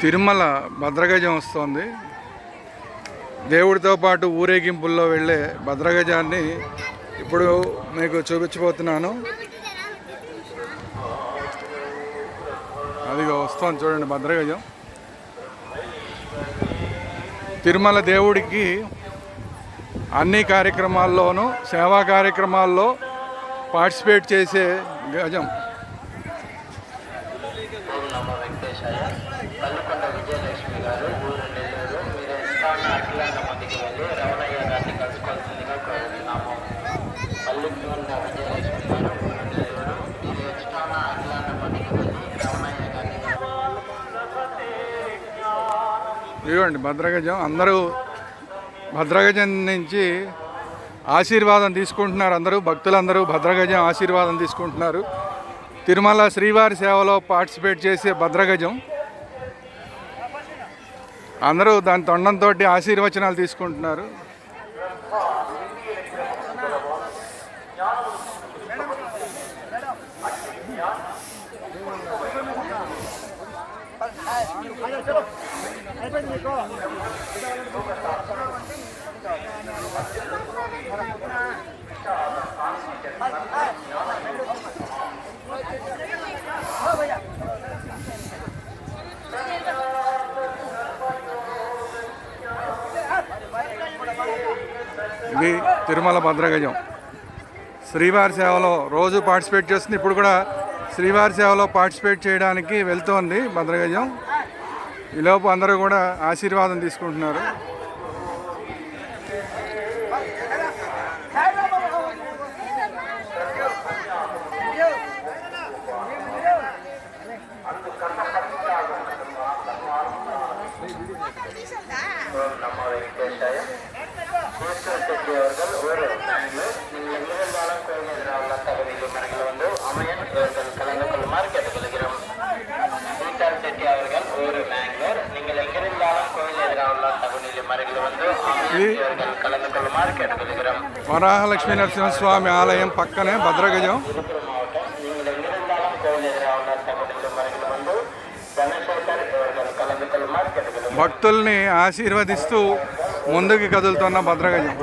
తిరుమల భద్రగజం వస్తోంది. దేవుడితో పాటు ఊరేగింపుల్లో వెళ్ళే భద్రగజాన్ని ఇప్పుడు మీకు చూపించబోతున్నాను. అదిగో వస్తోంది చూడండి భద్రగజం. తిరుమల దేవుడికి అన్ని కార్యక్రమాల్లోనూ సేవా కార్యక్రమాల్లో పార్టిసిపేట్ చేసే గజం. నమో వెంకటేశాయ. కల్లుకొండ విజయలక్ష్మి గారు ఊరు నెల్లూరు. మీరు ఇస్తాన్న అఖిలాన మందికి వెళ్ళి రమణయ్య గారిని కలుసుకోవాల్సిందిగా కోరుతున్నాము. కల్లుకొండ విజయలక్ష్మి గారు ఊరు నెల్లూరు. మీరు ఇస్తాన్న అఖిలాన మందికి వెళ్ళి రమణయ్య గారిని ఇవ్వండి భద్రగజం అందరూ భద్రగజం నుంచి ఆశీర్వాదం తీసుకుంటున్నారు. అందరూ భక్తులందరూ భద్రగజం ఆశీర్వాదం తీసుకుంటున్నారు. తిరుమల శ్రీవారి సేవలో పార్టిసిపేట్ చేసే భద్రగజం. అందరూ దాని తొండంతో ఆశీర్వచనాలు తీసుకుంటున్నారు. ఇది తిరుమల భద్రగజం. శ్రీవారి సేవలో రోజు పార్టిసిపేట్ చేస్తుంది. ఇప్పుడు కూడా శ్రీవారి సేవలో పార్టిసిపేట్ చేయడానికి వెళ్తోంది భద్రగజం. ఈలోపు అందరూ కూడా ఆశీర్వాదం తీసుకుంటున్నారు. వరాహలక్ష్మీ నరసింహస్వామి ఆలయం పక్కనే భద్రగజం. భక్తుల్ని ఆశీర్వదిస్తూ ముందుకు కదులుతున్న భద్రగజం.